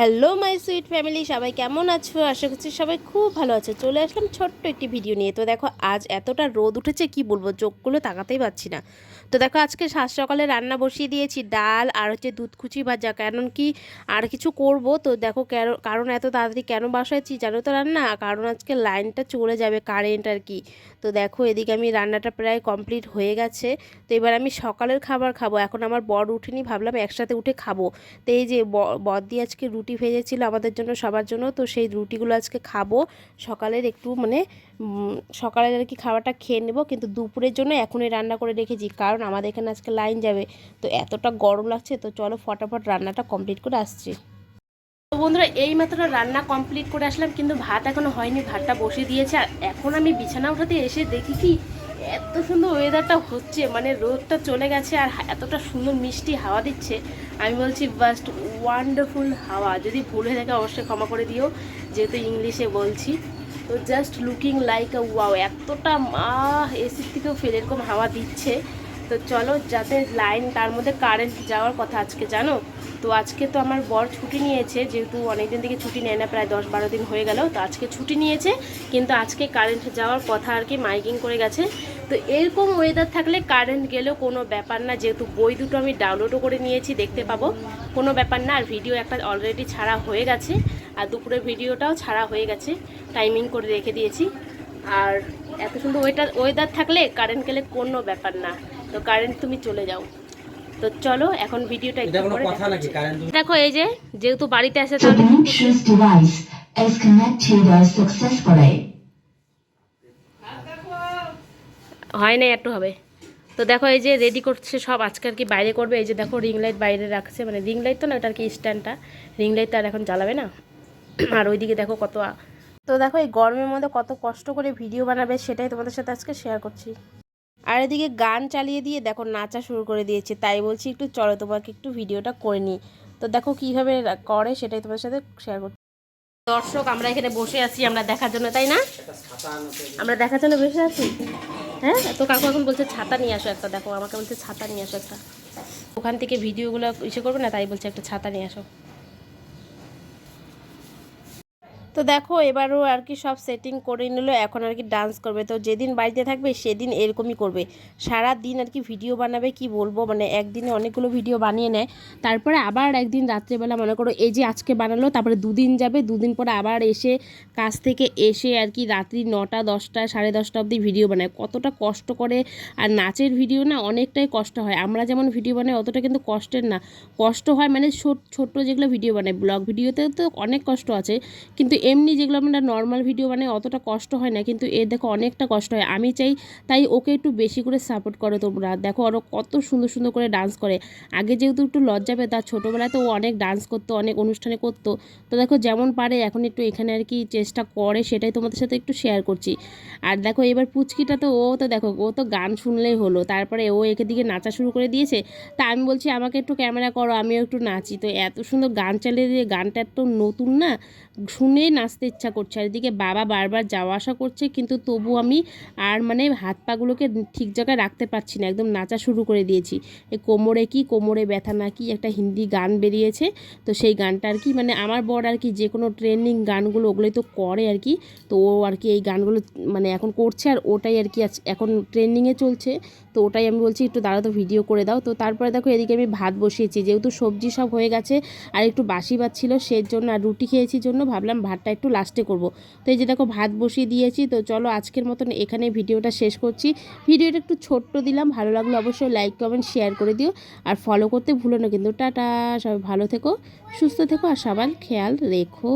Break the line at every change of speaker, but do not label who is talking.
Hello my sweet family সবাই কেমন আছো? আশা করছি সবাই খুব ভালো আছে। চলে আসলাম ছোট্ট একটি ভিডিও নিয়ে। তো দেখো, আজ এতটা রোদ উঠেছে, কি বলব, চোখগুলো তাকাতেই পাচ্ছি না। তো দেখো, আজকে সাত সকালে রান্না বসিয়ে দিয়েছি, ডাল আর হচ্ছে দুধ কুচি ভাজা। কারণ কি আর কিছু করব? তো দেখো, কেন- কারণ এত তাড়াতাড়ি কেন বসাইছি জানো তো রান্না? কারণ আজকে লাইনটা চলে যাবে কারেন্ট আর কি। তো দেখো, এদিকে আমি রান্নাটা প্রায় কমপ্লিট হয়ে গেছে। তো এবার আমি সকালের খাবার খাব। এখন আমার বর উঠেনি, ভাবলাম একসাথে উঠে খাব। তো এই যে ব- দিয়ে আজকে রুটি ভেজেছিল আমাদের জন্য, সবার জন্য। তো সেই রুটিগুলো আজকে খাব। সকালের একটু মানে সকালের আর কি খাবারটা খেয়ে নেব। কিন্তু দুপুরের জন্য এখনই রান্না করে রেখেছি, কারণ আমাদের এখানে আজকে লাইন যাবে। তো এতটা গরম লাগছে, তো চলো ফটাফট রান্নাটা কমপ্লিট করে আসছি। তো বন্ধুরা এই মাত্র রান্না কমপ্লিট করে আসলাম, কিন্তু ভাত এখনও হয়নি। ভাতটা বসে দিয়েছে, আর এখন আমি বিছানা উঠাতে এসে দেখি কি এত সুন্দর ওয়েদারটা হচ্ছে মানে রোদটা চলে গেছে আর এতটা সুন্দর মিষ্টি হাওয়া দিচ্ছে। আমি বলছি জাস্ট ওয়ান্ডারফুল হাওয়া। যদি ভুল হয়ে থাকে, অবশ্যই ক্ষমা করে দিও, যেহেতু ইংলিশে বলছি। তো just looking like a wow এতটা মা এসির থেকেও ফের এরকম হাওয়া দিচ্ছে। তো চলো, যাতে লাইন তার মধ্যে কারেন্ট যাওয়ার কথা আজকে, জানো? তো আজকে তো আমার বর ছুটি নিয়েছে, যেহেতু অনেকদিন থেকে ছুটি নেয় না, প্রায় দশ বারো দিন হয়ে গেল, তো আজকে ছুটি নিয়েছে, কিন্তু আজকে কারেন্ট যাওয়ার কথা আর কি মাইকিং করে গেছে। তো এরকম ওয়েদার থাকলে কারেন্ট গেলেও কোনো ব্যাপার না, যেহেতু বই দুটো আমি ডাউনলোডও করে নিয়েছি, দেখতে পাবো। কোনো ব্যাপার না, আর ভিডিও একটা অলরেডি ছাড়া হয়ে গেছে, আর দুপুরের ভিডিওটাও ছাড়া হয়ে গেছে টাইমিং করে রেখে দিয়েছি। আর এত সুন্দর ওয়েটার ওয়েদার থাকলে কারেন্ট গেলে কোনো ব্যাপার না, তো কারেন্ট তুমি চলে যাও। তো চলো এখন ভিডিওটা একটু পরে দেখো এই যে যেহেতু বাড়িতে আসে তাহলে
is connected successfully.
হয় না একটু হবে। তো দেখো এই যে রেডি করছে সব আজকে আর কি বাইরে করবে। এই যে দেখো রিং লাইট বাইরে রাখছে। মানে রিং লাইট তো না ওটা আর কি স্ট্যান্ডটা রিং লাইট তো আর এখন জ্বালাবে না। আর ওইদিকে দেখো কত তো দেখো এই গরমের মধ্যে কত কষ্ট করে ভিডিও বানাবে সেটাই তোমাদের সাথে আজকে শেয়ার করছি। আর এদিকে গান চালিয়ে দিয়ে দেখো নাচা শুরু করে দিয়েছে। তাই বলছি একটু চলো, তোমাকে একটু ভিডিওটা করে নিই। তো দেখো কীভাবে করে সেটাই তোমাদের সাথে শেয়ার করছি দর্শক আমরা এখানে বসে আছি আমরা দেখার জন্য, তাই না? আমরা দেখার জন্য বসে আছি? হ্যাঁ তো কাকু এখন বলছে ছাতা নিয়ে আসো একটা, দেখো আমাকে বলছে ছাতা নিয়ে আসো একটা। ওখান থেকে ভিডিওগুলো ইসে করবে না? তাই বলছে একটা ছাতা নিয়ে আসো। তো দেখো, এবারও আর কি সব সেটিং করে নিল, এখন আর কি ডান্স করবে। তো যেদিন বাড়িতে থাকবে, সেদিন এরকমই করবে। সারা দিন আর কি ভিডিও বানাবে, কি বলব? মানে একদিনে অনেকগুলো ভিডিও বানিয়ে নেয়। তারপরে আবার একদিন রাত্রেবেলা, মনে করো, এই যে আজকে বানালো, তারপরে দুদিন যাবে, দুদিন পরে আবার এসে কাজ থেকে এসে আর কি রাত্রি নটা, দশটা, সাড়ে দশটা অবধি ভিডিও বানায়। কতটা কষ্ট করে, আর নাচের ভিডিও না অনেকটাই কষ্ট হয়। আমরা যেমন ভিডিও বানাই, অতটা কিন্তু কষ্টের না। কষ্ট হয় মানে ছোট ছোট্ট যেগুলো ভিডিও বানাই ব্লগ ভিডিওতে তো অনেক কষ্ট আছে। কিন্তু এমনি যেগুলো আমরা নর্মাল ভিডিও মানে অতটা কষ্ট হয় না। কিন্তু এর দেখো অনেকটা কষ্ট হয়। আমি চাই তাই ওকে একটু বেশি করে সাপোর্ট করো তোমরা। দেখো আরও কত সুন্দর সুন্দর করে ডান্স করে। আগে যেহেতু একটু লজ্জা পেত, আর ছোটোবেলায় তো ও অনেক ডান্স করতো, অনেক অনুষ্ঠানে করতো। তো দেখো যেমন পারে, এখন একটু এখানে আর কি চেষ্টা করে, সেটাই তোমাদের সাথে একটু শেয়ার করছি। আর দেখো এবার পুচকিটা তো, ও তো দেখো, ও তো গান শুনলেই হলো। তারপরে ও একে দিকে নাচা শুরু করে দিয়েছে। তা আমি বলছি, আমাকে একটু ক্যামেরা করো, আমিও একটু নাচি। তো এত সুন্দর গান চালিয়ে দিয়ে, গানটা একটু নতুন না, শুনেই নাচতে ইচ্ছা করছে। আর এদিকে বাবা বারবার যাওয়া আসা করছে, কিন্তু তবু আমি আর মানে হাত পাগুলোকে ঠিক জায়গায় রাখতে পারছি না। একদম নাচা শুরু করে দিয়েছি। এই কোমরে কি, কোমরে ব্যথা না কি একটা হিন্দি গান বেরিয়েছে। তো সেই গানটা আর কি মানে আমার বর আর কি, যে কোনো ট্রেন্ডিং গানগুলো ওগুলোই তো করে আর কি। তো ও আর কি এই গানগুলো মানে এখন করছে আর ওটাই আর কি এখন ট্রেন্ডিংয়ে চলছে। তো ওটাই আমি বলছি, একটু দাঁড়া তো ভিডিও করে দাও। তো তারপরে দেখো এদিকে আমি ভাত বসিয়েছি। যেহেতু সবজি সব হয়ে গেছে আর একটু বাসি ভাত ছিল, সেই জন্য আর রুটি খেয়েছি জন্য ভাবলাম ভাতটা একটু লাস্টে করব। তো এই যে দেখো ভাত বসিয়ে দিয়েছি, তো চলো আজকের মতন এখানে ভিডিওটা শেষ করছি। ভিডিওটা একটু ছোট্ট দিলাম, ভালো লাগল অবশ্যই লাইক কমেন্ট শেয়ার করে দিও। আর ফলো করতে ভুলো না কিন্তু। টাটা, সবাই ভালো থেকো, সুস্থ থেকো আর সবার খেয়াল রেখো।